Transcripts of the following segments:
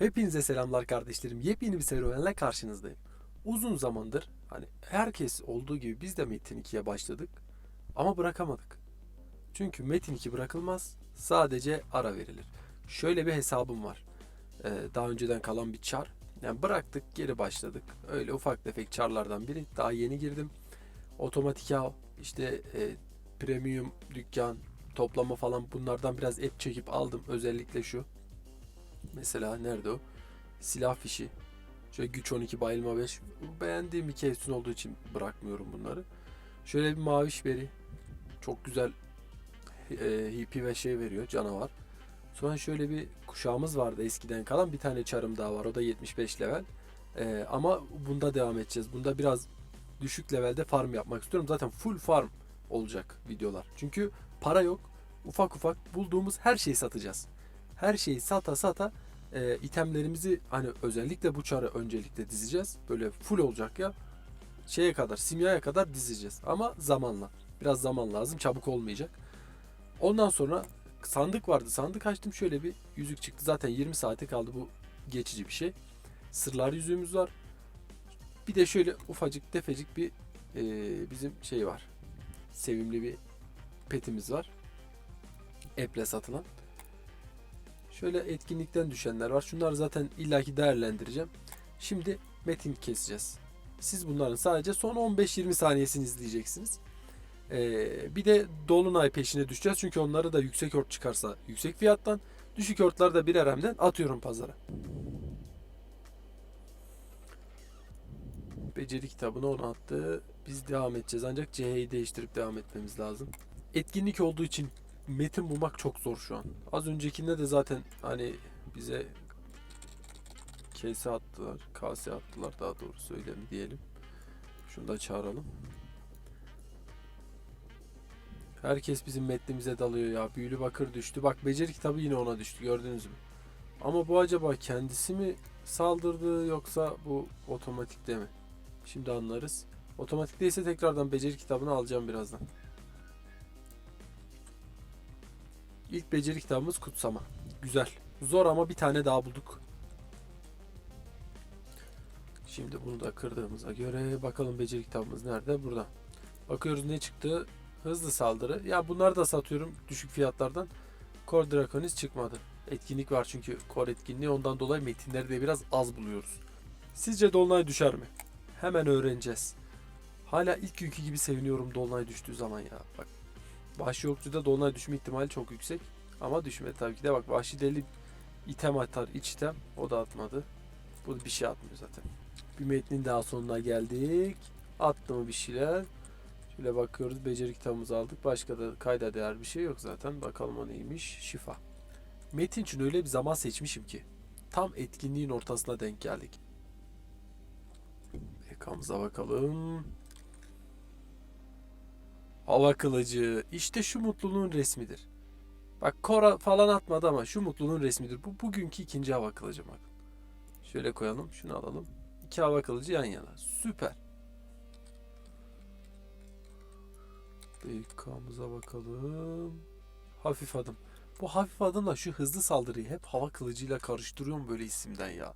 Hepinize selamlar kardeşlerim. Yepyeni bir serüvenle karşınızdayım. Uzun zamandır hani herkes olduğu gibi biz de Metin 2'ye başladık ama bırakamadık. Çünkü Metin 2 bırakılmaz, sadece ara verilir. Şöyle bir hesabım var. Ee, daha önceden kalan bir çar. Yani bıraktık, geri başladık. Öyle ufak tefek çarlardan biri. Daha yeni girdim. Otomatik av, işte e, premium dükkan, toplama falan bunlardan biraz app çekip aldım. Özellikle şu. Mesela nerede o? Silah fişi. Şöyle güç 12 bayılma 5. Beğendiğim bir kevsun olduğu için bırakmıyorum bunları. Şöyle bir maviş veri. Çok güzel e, HP ve şey veriyor canavar. Sonra şöyle bir kuşağımız vardı eskiden kalan. Bir tane çarım daha var. O da 75 level. E, ama bunda devam edeceğiz. Bunda biraz düşük levelde farm yapmak istiyorum. Zaten full farm olacak videolar. Çünkü para yok. Ufak ufak bulduğumuz her şeyi satacağız her şeyi sata sata e, itemlerimizi hani özellikle bu çarı öncelikle dizeceğiz. Böyle full olacak ya. Şeye kadar, simyaya kadar dizeceğiz. Ama zamanla. Biraz zaman lazım. Çabuk olmayacak. Ondan sonra sandık vardı. Sandık açtım şöyle bir yüzük çıktı. Zaten 20 saate kaldı bu geçici bir şey. Sırlar yüzüğümüz var. Bir de şöyle ufacık tefecik bir e, bizim şey var. Sevimli bir petimiz var. Apple satılan. Şöyle etkinlikten düşenler var. Şunları zaten illaki değerlendireceğim. Şimdi metin keseceğiz. Siz bunların sadece son 15-20 saniyesini izleyeceksiniz. Ee, bir de Dolunay peşine düşeceğiz. Çünkü onları da yüksek ört çıkarsa yüksek fiyattan, düşük örtler de birer hemden atıyorum pazara. Beceri kitabını ona attı. Biz devam edeceğiz. Ancak CH'yi değiştirip devam etmemiz lazım. Etkinlik olduğu için metin bulmak çok zor şu an. Az öncekinde de zaten hani bize kese attılar, kase attılar daha doğru söyleyeyim diyelim. Şunu da çağıralım. Herkes bizim metnimize dalıyor ya. Büyülü bakır düştü. Bak beceri kitabı yine ona düştü gördünüz mü? Ama bu acaba kendisi mi saldırdı yoksa bu otomatikte mi? Şimdi anlarız. Otomatikteyse tekrardan beceri kitabını alacağım birazdan. İlk beceri kitabımız kutsama. Güzel. Zor ama bir tane daha bulduk. Şimdi bunu da kırdığımıza göre bakalım beceri kitabımız nerede? Burada. Bakıyoruz ne çıktı? Hızlı saldırı. Ya bunları da satıyorum düşük fiyatlardan. Kor Draconis çıkmadı. Etkinlik var çünkü kor etkinliği ondan dolayı metinleri de biraz az buluyoruz. Sizce Dolunay düşer mi? Hemen öğreneceğiz. Hala ilk günkü gibi seviniyorum Dolunay düştüğü zaman ya. Bak Vahşi Okçu'da Dolunay düşme ihtimali çok yüksek. Ama düşmedi tabii ki de. Bak Vahşi Deli item atar iç item. O da atmadı. Bu bir şey atmıyor zaten. Bir metnin daha sonuna geldik. Attı mı bir şeyler. Şöyle bakıyoruz. Beceri kitabımızı aldık. Başka da kayda değer bir şey yok zaten. Bakalım o neymiş. Şifa. Metin için öyle bir zaman seçmişim ki. Tam etkinliğin ortasına denk geldik. Ekamıza bakalım. Hava kılıcı. İşte şu mutluluğun resmidir. Bak Kora falan atmadı ama şu mutluluğun resmidir. Bu bugünkü ikinci hava kılıcı bak. Şöyle koyalım. Şunu alalım. İki hava kılıcı yan yana. Süper. BK'mıza bakalım. Hafif adım. Bu hafif adımla şu hızlı saldırıyı hep hava kılıcıyla karıştırıyorum böyle isimden ya.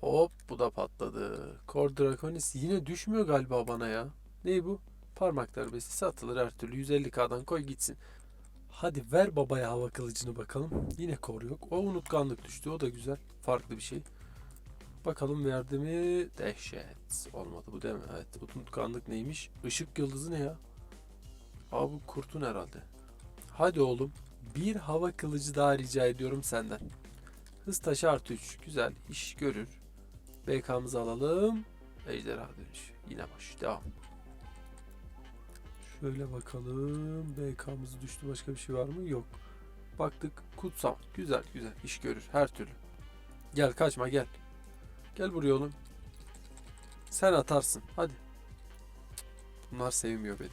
Hop bu da patladı. Kor Draconis yine düşmüyor galiba bana ya. Ney bu? Parmak darbesi satılır her türlü 150k'dan koy gitsin. Hadi ver babaya hava kılıcını bakalım. Yine kor yok. O unutkanlık düştü. O da güzel. Farklı bir şey. Bakalım verdi mi? Dehşet. Olmadı bu değil mi? Evet. Unutkanlık neymiş? Işık yıldızı ne ya? Aa bu kurtun herhalde. Hadi oğlum. Bir hava kılıcı daha rica ediyorum senden. Hız taşı artı 3. Güzel. iş görür. BK'mızı alalım. Ejderha dönüş. Yine boş. Devam. Şöyle bakalım. BK'mız düştü. Başka bir şey var mı? Yok. Baktık. Kutsam. Güzel güzel. iş görür. Her türlü. Gel kaçma gel. Gel buraya oğlum. Sen atarsın. Hadi. Bunlar sevmiyor beni.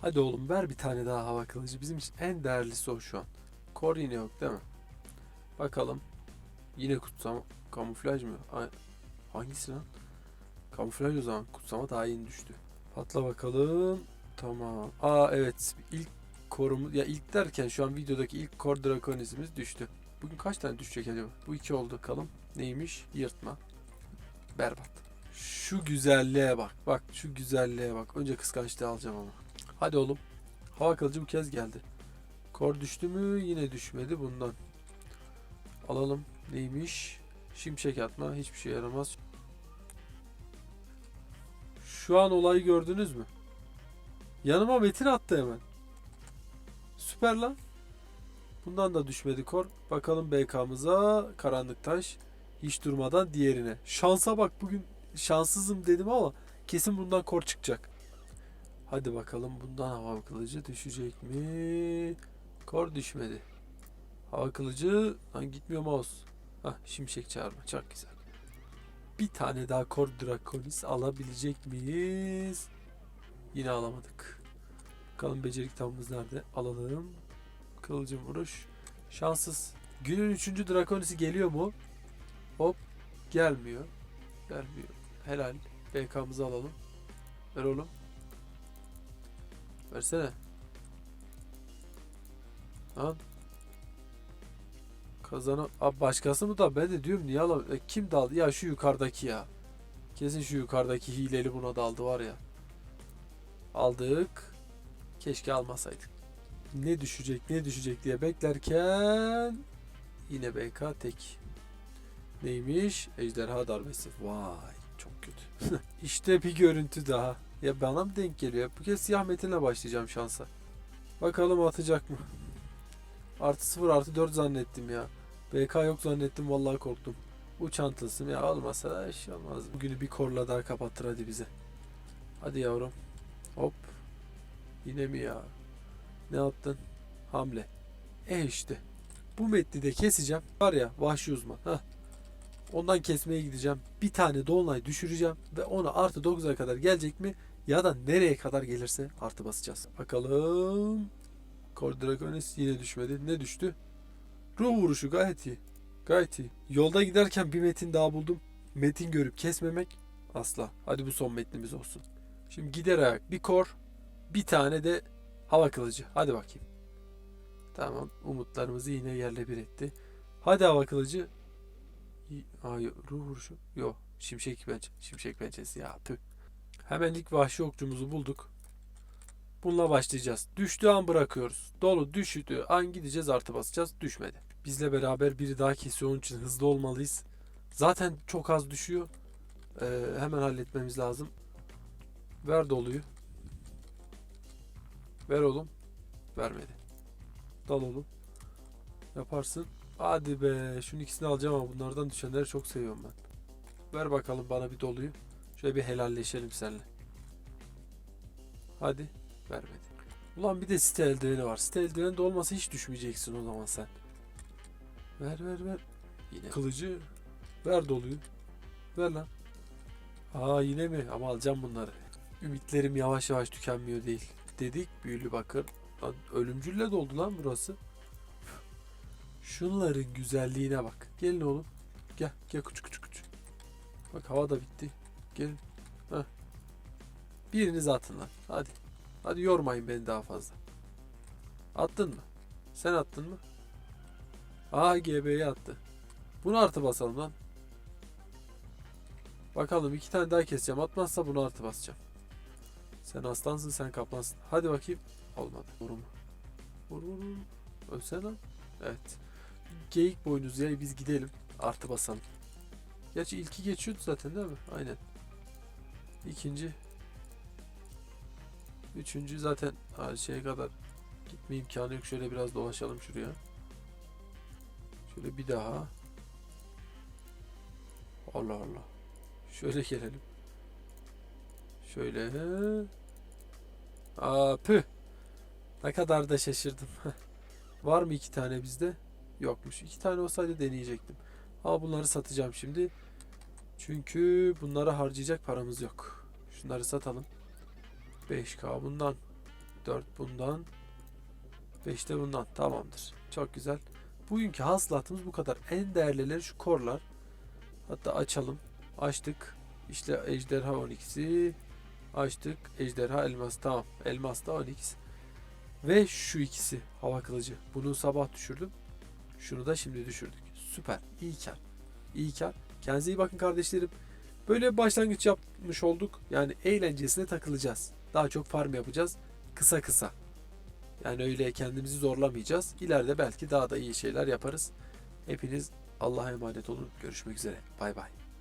Hadi oğlum ver bir tane daha hava kılıcı. Bizim için en değerlisi o şu an. Kor yine yok değil mi? Bakalım. Yine kutsam. Kamuflaj mı? Hangisi lan? Kamuflaj o zaman. Kutsama daha yeni düştü. Patla bakalım. Tamam. Aa evet. İlk korumuz ya ilk derken şu an videodaki ilk kor drakonisimiz düştü. Bugün kaç tane düşecek acaba? Bu iki oldu bakalım. Neymiş? Yırtma. Berbat. Şu güzelliğe bak. Bak şu güzelliğe bak. Önce kıskançlığı alacağım ama. Hadi oğlum. Hava kılıcı bu kez geldi. Kor düştü mü? Yine düşmedi bundan. Alalım. Neymiş? Şimşek atma. Hiçbir şey yaramaz. Şu an olayı gördünüz mü? Yanıma metin attı hemen. Süper lan. Bundan da düşmedi kor. Bakalım BK'mıza karanlık taş. Hiç durmadan diğerine. Şansa bak bugün şanssızım dedim ama kesin bundan kor çıkacak. Hadi bakalım bundan hava kılıcı düşecek mi? Kor düşmedi. Hava kılıcı lan gitmiyor mouse. Hah şimşek çağırma çok güzel. Bir tane daha kor drakonis alabilecek miyiz? Yine alamadık. Bakalım becerik tamımız nerede? Alalım. Kılıcım vuruş. Şanssız. Günün üçüncü drakonisi geliyor mu? Hop. Gelmiyor. Gelmiyor. Helal. BK'mızı alalım. Ver oğlum. Versene. Lan. Kazanan... Abi başkası mı da ben de diyorum niye alam... E, kim daldı? Ya şu yukarıdaki ya. Kesin şu yukarıdaki hileli buna daldı var ya. Aldık. Keşke almasaydık. Ne düşecek ne düşecek diye beklerken yine BK tek. Neymiş? Ejderha darbesi. Vay çok kötü. işte bir görüntü daha. Ya bana mı denk geliyor? Bu kez siyah metinle başlayacağım şansa. Bakalım atacak mı? Artı 0 artı 4 zannettim ya. BK yok zannettim vallahi korktum. Uçan tılsım ya olmasa da iş olmaz. Bugünü bir korla daha kapattır hadi bize. Hadi yavrum. Yine mi ya? Ne attın? Hamle. E işte. Bu metni de keseceğim. Var ya vahşi uzman. Heh. Ondan kesmeye gideceğim. Bir tane dolunay düşüreceğim. Ve ona artı 9'a kadar gelecek mi? Ya da nereye kadar gelirse artı basacağız. Bakalım. Kor Dragonis yine düşmedi. Ne düştü? Ruh vuruşu gayet iyi. Gayet iyi. Yolda giderken bir metin daha buldum. Metin görüp kesmemek asla. Hadi bu son metnimiz olsun. Şimdi gider ayak bir kor. Bir tane de hava kılıcı. Hadi bakayım. Tamam. Umutlarımızı yine yerle bir etti. Hadi hava kılıcı. Hayır. Ruh vuruşu. Yok. Şimşek pençe. Şimşek pençesi. Ya tüh. Hemen ilk vahşi okçumuzu bulduk. Bununla başlayacağız. Düştüğü an bırakıyoruz. Dolu düştüğü an gideceğiz artı basacağız. Düşmedi. Bizle beraber biri daha kesiyor. Onun için hızlı olmalıyız. Zaten çok az düşüyor. Ee, hemen halletmemiz lazım. Ver doluyu. Ver oğlum. Vermedi. Dal oğlum. Yaparsın. Hadi be. Şunun ikisini alacağım ama bunlardan düşenleri çok seviyorum ben. Ver bakalım bana bir doluyu. Şöyle bir helalleşelim seninle. Hadi. Vermedi. Ulan bir de site eldiveni var. Site eldiveni de olmasa hiç düşmeyeceksin o zaman sen. Ver ver ver. Yine kılıcı. Ver doluyu. Ver lan. Aa yine mi? Ama alacağım bunları. Ümitlerim yavaş yavaş tükenmiyor değil. Dedik büyülü bakır. Lan ölümcülle doldu lan burası. Şunların güzelliğine bak. Gelin oğlum. Gel gel küçük küçük küçük. Bak hava da bitti. Gelin. Heh. Biriniz atın lan. Hadi. Hadi yormayın beni daha fazla. Attın mı? Sen attın mı? Aa GB'ye attı. Bunu artı basalım lan. Bakalım iki tane daha keseceğim. Atmazsa bunu artı basacağım. Sen aslansın sen kaplansın. Hadi bakayım. Olmadı. Vur mu? Vur vur vur. Ölsene lan. Evet. Geyik boynuz ya biz gidelim. Artı basalım. Gerçi ilki geçiyordu zaten değil mi? Aynen. İkinci. Üçüncü zaten şeye kadar gitme imkanı yok. Şöyle biraz dolaşalım şuraya. Şöyle bir daha. Allah Allah. Şöyle gelelim. Şöyle. Aa püh. Ne kadar da şaşırdım. Var mı iki tane bizde? Yokmuş. İki tane olsaydı deneyecektim. Ama bunları satacağım şimdi. Çünkü bunlara harcayacak paramız yok. Şunları satalım. 5K bundan. 4 bundan. 5 de bundan. Tamamdır. Çok güzel. Bugünkü hasılatımız bu kadar. En değerlileri şu korlar. Hatta açalım. Açtık. İşte ejderha 12'si. Açtık. Ejderha elmas. Tamam. Elmas da 12'si. Ve şu ikisi hava kılıcı. Bunu sabah düşürdüm. Şunu da şimdi düşürdük. Süper. İyi kar. İyi kar. Kendinize iyi bakın kardeşlerim. Böyle başlangıç yapmış olduk. Yani eğlencesine takılacağız. Daha çok farm yapacağız. Kısa kısa. Yani öyle kendimizi zorlamayacağız. İleride belki daha da iyi şeyler yaparız. Hepiniz Allah'a emanet olun. Görüşmek üzere. Bay bay.